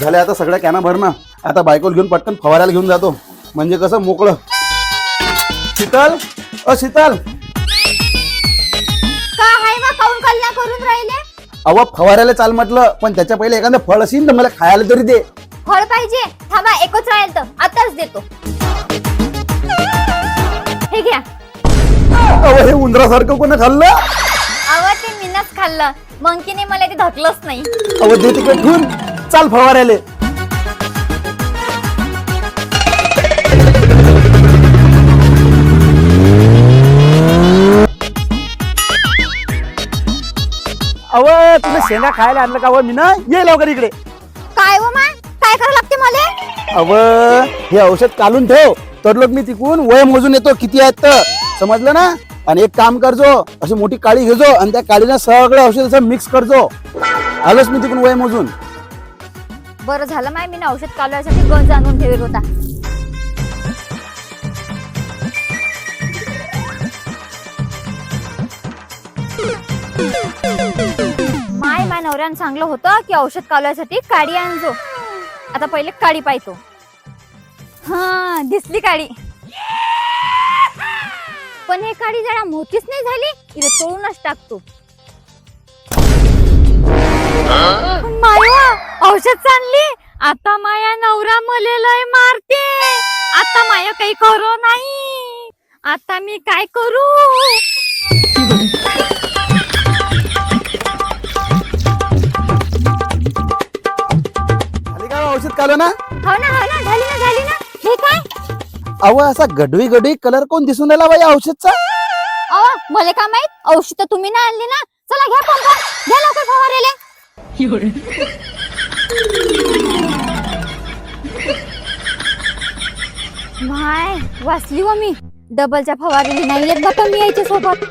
झाल्या आता सगळ्या कॅना भरणं आता बायकोल घेऊन पटकन फवारायला घेऊन जातो. म्हणजे कसं मोकळं. शीतल? अ शीतल. का हाय वा काऊन कल्ला करून राहिले? अव फवारायला चाल म्हटलं पण त्याच्या पहिले एखादं फळ असेल तर मला खायला तरी दे. फळ पाहिजे? थांबा एकच राहील तर. आताच देतो. हे घ्या. अव हे उंदरासारखं कोणी खाल्लं? अव ते मीनच खाल्लं. मंकीने मला ते धकलंच नाही. अव दे तिकडे ठेवून चाल फवारायला अव तुला शेंगा खायला आणलं का? अव मी ना ये लवकर इकडे. काय व माय काय करावं लागते मला? अव हे औषध काढून ठेव. तर लोक मी तिकून वय मोजून येतो किती आहेत तर. समजलं ना? आणि एक काम करजो अशी मोठी काळी घेजो आणि त्या काळीनं सगळं औषध असं मिक्स करजो. आलोच मी तिकून वय मोजून. बरं झालं माय मी औषध कालवायसाठी गंज आणून ठेवत होता. माय माय नवऱ्यानं सांगलं होतं की औषध कालवायसाठी काडी आणजो. आता पहिले काडी पाहतो. हा दिसली काडी. पण हे काडी जरा मोठीच नाही झाली इथे तोडूनच टाकतो. औषध चालली? आता माया नवरा मले लय मारते. आता माया काही करू नाही. आता मी काय करू? झाली का औषध काढलं ना हो ना हो ना झाली ना झाली ना. हे काय? अव असा गडवी गडवी कलर कोण दिसून राहिला बाई औषधचा? अहो मला काय माहीत? औषध तुम्ही ना आणली ना. चला घ्या पंपा घ्या लवकर फवारेले. माय वाचली व मी? डबलच्या फवारीने नाही येत बघा मी यायच्या सोबत.